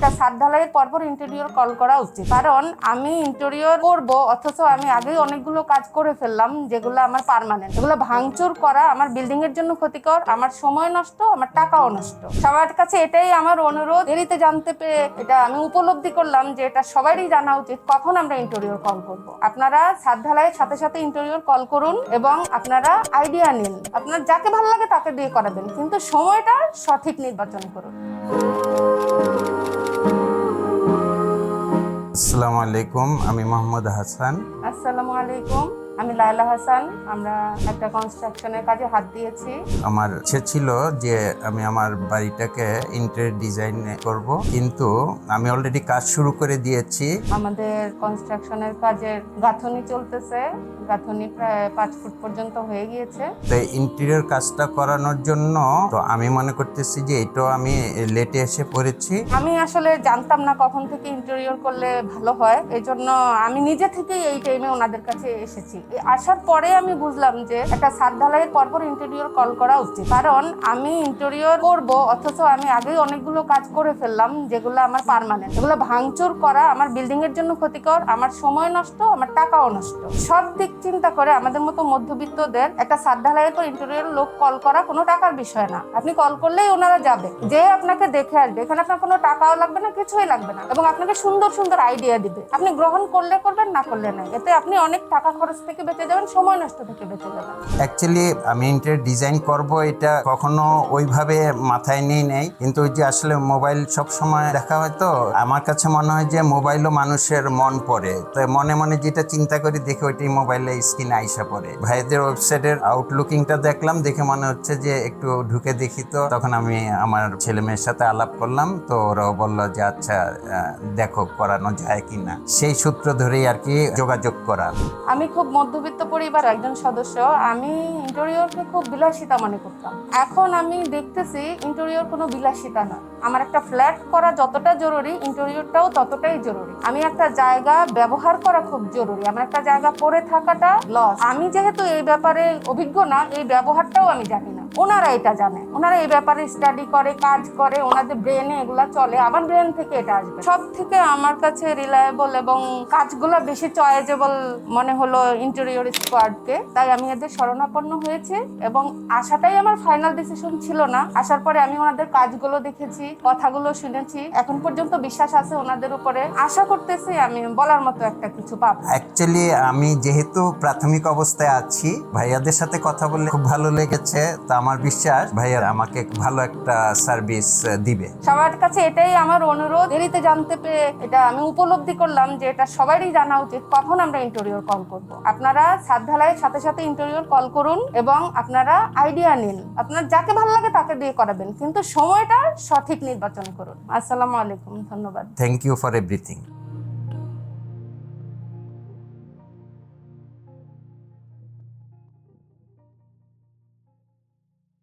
একটা ছাদ ঢালাইয়ের পরপর ইন্টেরিয়র কল করা উচিত। কারণ আমি ইন্টেরিয়র করব, অথচ আমি আগেই অনেকগুলো কাজ করে ফেললাম যেগুলো আমার পার্মানেন্ট এগুলো ভাঙচুর করা আমার বিল্ডিং এর জন্য ক্ষতিকর, আমার সময় নষ্ট, আমার টাকাও নষ্ট। সবার কাছে এটাই আমার অনুরোধ। দেরিতে জানতে পেরে এটা আমি উপলব্ধি করলাম যে এটা সবারই জানা উচিত কখন আমরা ইন্টেরিয়র কল করব। আপনারা ছাদ ঢালাইয়ের সাথে সাথে ইন্টেরিয়র কল করুন এবং আপনারা আইডিয়া নিন। আপনার যাকে ভালো লাগে তাকে দিয়ে করাবেন, কিন্তু সময়টা সঠিক নির্বাচন করুন। আসসালামু আলাইকুম আমি মোহাম্মদ হাসান। আসসালামু আলাইকুম। আমি লায়লা হাসান আমরা একটা কনস্ট্রাকশনের কাজে হাত দিয়েছি। আমার ইচ্ছে ছিল যে আমি আমার বাড়িটাকে ইন্টেরিয়র ডিজাইন করব কিন্তু আমি অলরেডি কাজ শুরু করে দিয়েছি। আমাদের কনস্ট্রাকশনের কাজের গাঁথনি চলতেছে গাঁথনি প্রায় পাঁচ ফুট পর্যন্ত হয়ে গিয়েছে। তো ইন্টেরিয়র কাজটা করানোর জন্য তো আমি মনে করতেছি যে এটাও আমি লেটে এসে পড়েছি। আমি আসলে জানতাম না কখন থেকে ইন্টেরিয়র করলে ভালো হয় এই জন্য আমি নিজে থেকেই এই টাইমে ওনাদের কাছে এসেছি। আসার পরে আমি বুঝলাম যে একটা ছাদ ঢালাইয়ের পরপর ইন্টেরিয়র কল করা উচিত। কারণ আমি ইন্টেরিয়র করব, অথচ আমি আগেই অনেকগুলো কাজ করে ফেললাম যেগুলো আমার পার্মানেন্ট এগুলো ভাঙচুর করা আমার বিল্ডিং এর জন্য ক্ষতিকর, আমার সময় নষ্ট, আমার টাকাও নষ্ট। সব দিক চিন্তা করে আমাদের মতো মধ্যবিত্তদের একটা ছাদ ঢালাইয়ের পর ইন্টেরিয়র লোক কল করা কোনো টাকার বিষয় না। আপনি কল করলেই ওনারা যাবে। যে আপনাকে দেখে আসবে, এখানে আপনার কোনো টাকাও লাগবে না, কিছুই লাগবে না। এবং আপনাকে সুন্দর সুন্দর আইডিয়া দিবে। আপনি গ্রহণ করলে করবেন, না করলে নাই। এতে আপনি অনেক টাকা খরচ থেকে বেঁচে যাবেন সময় নষ্ট থেকে বেঁচে যাবেন। অ্যাকচুয়ালি আমি ইন্টেরিয়র ডিজাইন করব এটা কখনো ওইভাবে মাথায় নিয়ে নেই। কিন্তু ওই যে আসলে মোবাইল সব সময় দেখা হয় তো আমার কাছে মনে হয় যে মোবাইলও মানুষের মন পড়ে। তো মনে মনে যেটা চিন্তা করি দেখে ওইটাই মোবাইলে স্ক্রিনে আইসা পড়ে। ভাইদের ওয়েবসাইটের আউটলুকিংটা দেখলাম দেখে মনে হচ্ছে যে একটু ঢুকে দেখি তো। তখন আমি আমার ছেলে মেয়ের সাথে আলাপ করলাম তো ওরাও বলল যে আচ্ছা দেখো করানো যায় কিনা? সেই সূত্র ধরেই আর কি যোগাযোগ করা। আমি খুব মধ্যবিত্ত পরিবার একজন সদস্য, আমি ইন্টেরিয়রকে খুব বিলাসিতা মনে করতাম। এখন আমি দেখতেছি ইন্টেরিয়র কোনো বিলাসিতা না। আমার একটা ফ্ল্যাট করা যতটা জরুরি ইন্টেরিয়রটাও ততটাই জরুরি। আমি একটা জায়গা ব্যবহার করা খুব জরুরি। আমার একটা জায়গা পরে থাকাটা লস আমি যেহেতু এই ব্যাপারে অভিজ্ঞ না, এই ব্যবহারটাও আমি জানি না। ওনারা এটা জানে। ওনারা এই ব্যাপারে স্টাডি করে, কাজ করে, ওনাদের ব্রেনে এগুলা চলে। আমার ব্রেন থেকে এটা আসবে। সব থেকে আমার কাছে রিলায়েবল এবং কাজগুলো বেশি চয়েজেবল মনে হলো ইন্টেরিয়র স্কোয়াডকে তাই আমি এদের শরণাপন্ন হয়েছি এবং আসাটাই আমার ফাইনাল ডিসিশন ছিল না। আসার পরে আমি ওনাদের কাজগুলো দেখেছি, কথাগুলো শুনেছি। এখন পর্যন্ত বিশ্বাস আছে ওনাদের উপরে। আশা করতেছি আমি বলার মতো একটা কিছু পাবো। অ্যাকচুয়ালি আমি যেহেতু প্রাথমিক অবস্থায় আছি, ভাইয়াদের সাথে কথা বলে খুব ভালো লেগেছে। তা আমার বিশ্বাস ভাইয়া আমাকে ভালো একটা সার্ভিস দিবে। সবার কাছে এটাই আমার অনুরোধ। দেরিতে জানতে পেরে এটা আমি উপলব্ধি করলাম যে এটা সবারই জানা উচিত কখন আমরা ইন্টেরিয়র কল করব। আপনারা ছাদ ঢালাইয়ের সাথে সাথে ইন্টেরিয়র কল করুন এবং আপনারা আইডিয়া নিন। আপনার যাকে ভালো লাগে তাকে দিয়ে করাবেন কিন্তু সময়টা সঠিক নির্বাচন করুন। আসসালামু আলাইকুম ধন্যবাদ। Thank you for everything